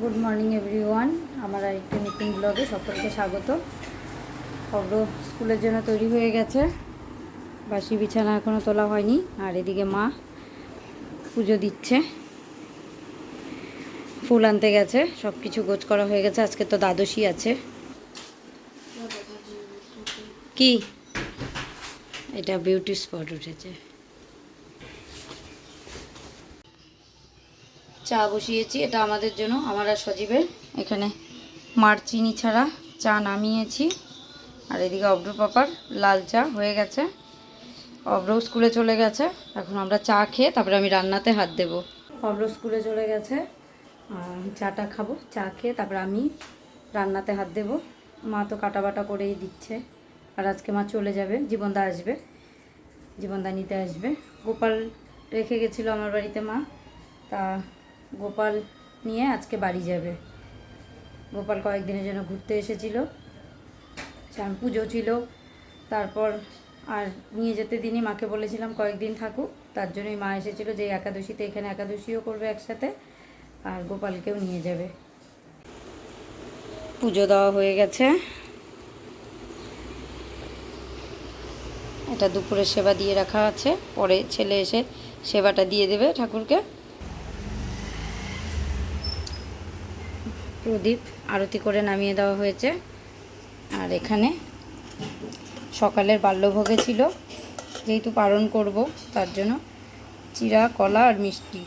Good morning everyone আমার আরেকটি নতুন ব্লগে সকলকে স্বাগত। অব্র স্কুলের জন্য তৈরি হয়ে গেছে। বাসি বিছানা এখনও তোলা হয়নি, আর এদিকে মা পুজো দিচ্ছে। ফুল আনতে গেছে সব কিছু গোছ করা হয়ে গেছে। আজকে তো দ্বাদশী আছে। কি? এটা বিউটি স্পট উঠেছে। চা বসিয়েছি, এটা আমাদের জন্য, আমার আর সজীবের। এখানে মার চিনি ছাড়া চা নামিয়েছি। আর এদিকে অব্র পাপার লাল চা হয়ে গেছে। অব্রও স্কুলে চলে গেছে। এখন আমরা চা খেয়ে তারপরে আমি রান্নাতে হাত দেব। অব্র স্কুলে চলে গেছে। চাটা খাব, চা খেয়ে তারপরে আমি রান্নাতে হাত দেব। মা তো কাটা বাটা করেই দিচ্ছে। আর আজকে মা চলে যাবে, জীবনদা আসবে। জীবনদা নিতে আসবে। গোপাল রেখে গেছিল আমার বাড়িতে মা। তা গোপাল নিয়ে আজকে বাড়ি যাবে। গোপাল কয়েকদিনের জন্য ঘুরতে এসেছিল। পুজো ছিল। তারপর আর নিয়ে যেতে দিনই মাকে বলেছিলাম কয়েকদিন থাকুক। তার জন্যই মা এসেছিল যে একাদশীতে এখানে একাদশীও করবে একসাথে। আর গোপালকেও নিয়ে যাবে। পুজো দেওয়া হয়ে গেছে। এটা দুপুরে সেবা দিয়ে রাখা আছে। পরে ছেলে এসে সেবাটা দিয়ে দেবে ঠাকুরকে। প্রদীপ আরতি করে নামিয়ে দেওয়া হয়েছে। আর এখানে সকালের বাল্যভোগে ছিল যেহেতু পালন করব তার জন্য চিরা কলা আর মিষ্টি।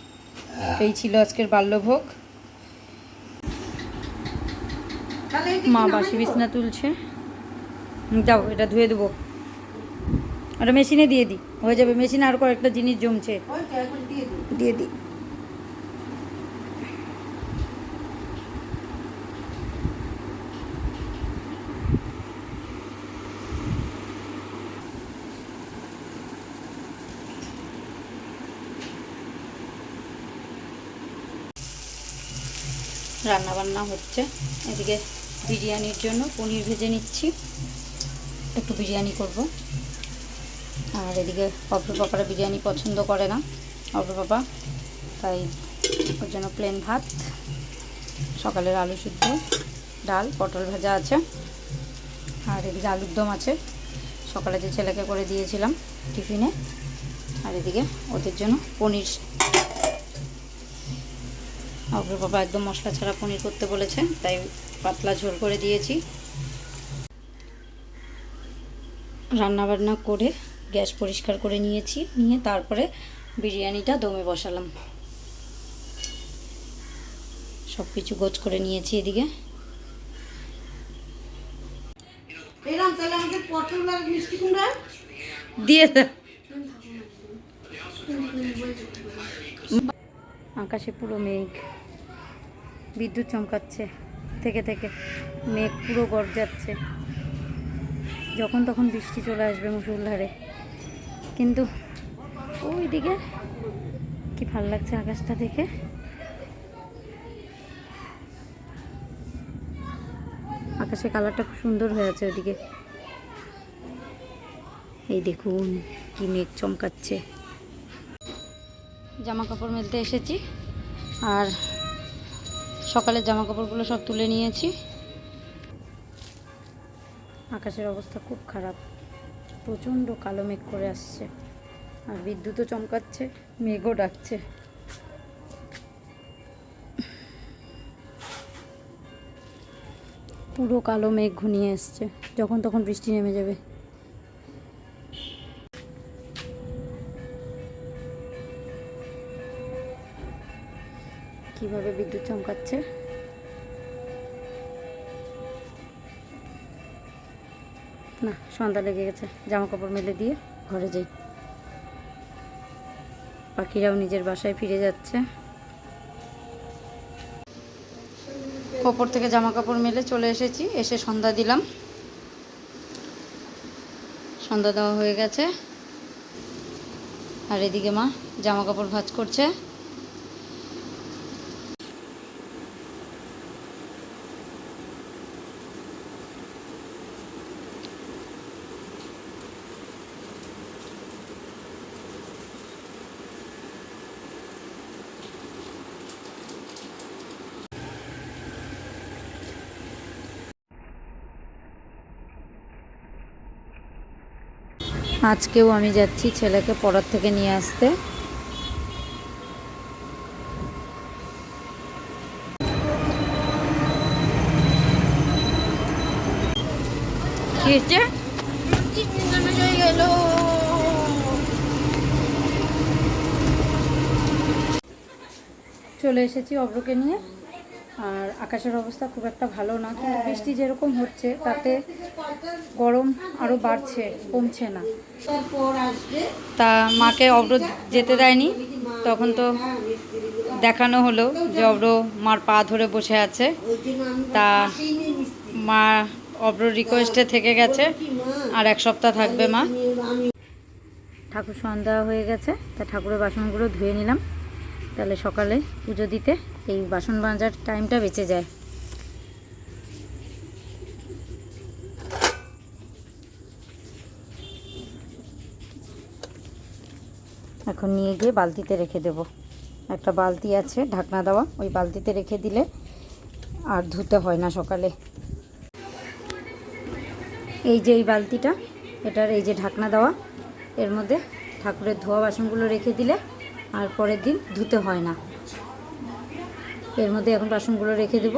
এই ছিল আজকের বাল্যভোগ। মা বাসি বিছনা তুলছে। যাও এটা ধুয়ে দেবো। ওটা মেশিনে দিয়ে দিই হয়ে যাবে। মেশিনে আর কয়েকটা জিনিস জমছে। দিয়ে দিই। রান্না বান্না হচ্ছে। এদিকে বিরিয়ানির জন্য পনির ভেজে নিচ্ছি। একটু বিরিয়ানি করব। আর এদিকে অভ্র পাপারা বিরিয়ানি পছন্দ করে না। অভ্র পাপা তাই ওর জন্য প্লেন ভাত। সকালের আলু সিদ্ধ, ডাল, পটল ভাজা আছে। আর এদিকে আলুর দম আছে। সকালে যে ছেলেকে করে দিয়েছিলাম টিফিনে। আর এদিকে ওদের জন্য পনির অগ্র বাবা একদম মশলা ছাড়া পনির করতে বলেছে তাই পাতলা ঝোল করে দিয়েছি। রান্না বান্না করে গ্যাস পরিষ্কার করে নিয়েছি নিয়ে তারপরে বিরিয়ানিটা দমে বসালাম। সব কিছু গোছ করে নিয়েছি এদিকে। দিয়ে আকাশে পুরো মেঘ। বিদ্যুৎ চমকাচ্ছে, থেকে থেকে মেঘ পুরো গর্জাচ্ছে। যখন তখন বৃষ্টি চলে আসবে মুসুলধারে কিন্তু ওই দিকে কি ভালো লাগছে আকাশটা দেখে? আকাশের কালারটা খুব সুন্দর হয়ে আছে ওদিকে এই দেখুন কি মেঘ চমকাচ্ছে। জামা কাপড় মেলতে এসেছি। আর সকালের জামা কাপড়গুলো সব তুলে নিয়েছি। আকাশের অবস্থা খুব খারাপ। প্রচণ্ড কালো মেঘ করে আসছে। আর বিদ্যুৎও চমকাচ্ছে, মেঘও ডাকছে। পুরো কালো মেঘ ঘনিয়ে এসছে যখন তখন বৃষ্টি নেমে যাবে। কীভাবে বিদ্যুৎ চমকাচ্ছে? না, সন্ধ্যা লেগে গেছে। জামা কাপড় মেলে দিয়ে ঘরে যাই। পাখিরাও নিজের বাসায় ফিরে যাচ্ছে। ওপর থেকে জামা কাপড় মেলে চলে এসেছি। এসে সন্ধ্যা দিলাম। সন্ধ্যা দেওয়া হয়ে গেছে। আর এদিকে মা জামা কাপড় ভাঁজ করছে। আজকেও আমি যাচ্ছি ছেলেকে পড়ার থেকে নিয়ে আসতে। চলে এসেছি অব্রকে নিয়ে। আর আকাশের অবস্থা খুব একটা ভালো না কিন্তু বৃষ্টি যেরকম হচ্ছে তাতে গরম আরও বাড়ছে কমছে না। তা মাকে অব্র যেতে দেয়নি তখন তো দেখানো হলো যে অব্র মার পা ধরে বসে আছে। তা মা অব্র রিকোয়েস্টে থেকে গেছে আর এক সপ্তাহ থাকবে মা। ঠাকুর সন্ধ্যা হয়ে গেছে তা ঠাকুরের বাসনগুলো ধুয়ে নিলাম। তাহলে সকালে পুজো দিতে এই বাসন মাজার টাইমটা বেঁচে যায়। এখন নিয়ে গিয়ে বালতিতে রেখে দেব। একটা বালতি আছে, ঢাকনা দেওয়া, ওই বালতিতে রেখে দিলে আর ধুতে হয় না সকালে। এই যে এই বালতিটা, এটার এই যে ঢাকনা দেওয়া, এর মধ্যে ঠাকুরের ধোয়া বাসনগুলো রেখে দিলে আর পরের দিন ধুতে হয় না। এর মধ্যে এখন বাসনগুলো রেখে দেব।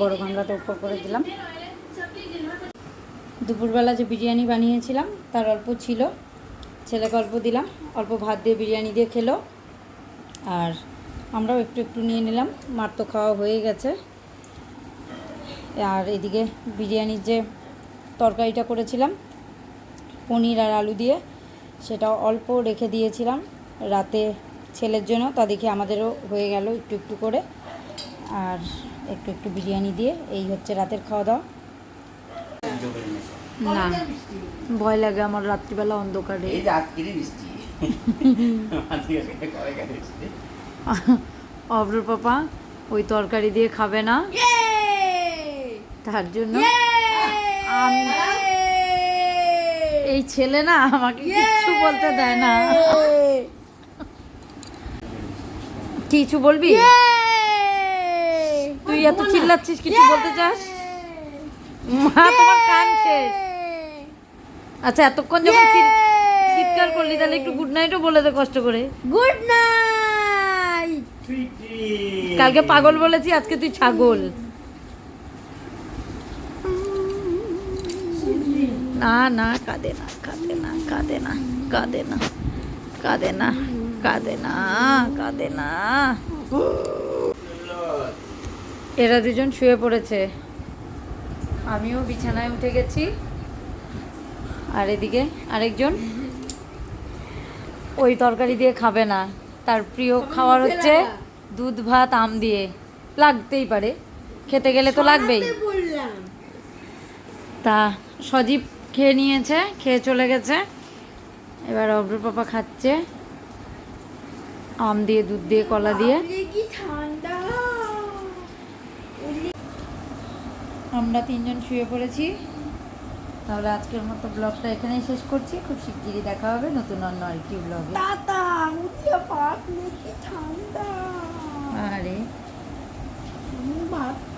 বড় গামলাটা উপর করে দিলাম। দুপুরবেলা যে বিরিয়ানি বানিয়েছিলাম, তার অল্প ছিল। ছেলেকে অল্প দিলাম, অল্প ভাত দিয়ে বিরিয়ানি দিয়ে খেলো। আর আমরাও একটু একটু নিয়ে নিলাম, মার তো খাওয়া হয়ে গেছে। আর এদিকে বিরিয়ানির যে তরকারিটা করেছিলাম, পনির আর আলু দিয়ে, সেটা অল্প রেখে দিয়েছিলাম। রাতে ছেলের জন্য, তা দেখে আমাদেরও হয়ে গেল একটু একটু করে। আর একটু একটু বিরিয়ানি দিয়ে, এই হচ্ছে রাতের খাওয়া দাওয়া। না। ভয় লাগে আমার রাত্রিবেলা অন্ধকারে। এই আজকেরই বৃষ্টি অব্রুর পাপা ওই তরকারি দিয়ে খাবে না। তার জন্য আম- এই ছেলে না আমাকে কিচ্ছু বলতে দেয় না। কিছু বলবি? তুই এত চিল্লাচ্ছিস কিছু বলতে চাস? মা তোমার কান শেষ। আচ্ছা এতক্ষণ যখন চিৎ- চিৎকার করলি তাহলে একটু গুড নাইটও বলে দে কষ্ট করে। গুড নাইট কালকে পাগল বলেছি আজকে তুই ছাগল। না না কাঁদে না কাঁদে না কাঁদে না কাঁদে না কাঁদে না কাঁদে না কাঁদে না। এরা দুজন শুয়ে পড়েছে। আমিও বিছানায় উঠে গেছি। আর এদিকে আরেকজন। ওই তরকারি দিয়ে খাবে না। তার প্রিয় খাবার হচ্ছে দুধ ভাত আম দিয়ে। লাগতেই পারে। খেতে গেলে তো লাগবেই। তা সজীব খেয়ে নিয়েছে খেয়ে চলে গেছে। এবার অব্র পাপা খাচ্ছে। আম দিয়ে দুধ দিয়ে কলা দিয়ে। আমরা তিনজন শুয়ে পড়েছি। তাহলে আজকের মতো ব্লগটা এখানেই শেষ করছি। খুব শিগগিরই দেখা হবে নতুন অন্য আরেকটি ব্লগে। ঠান্ডা। আরে। ভাত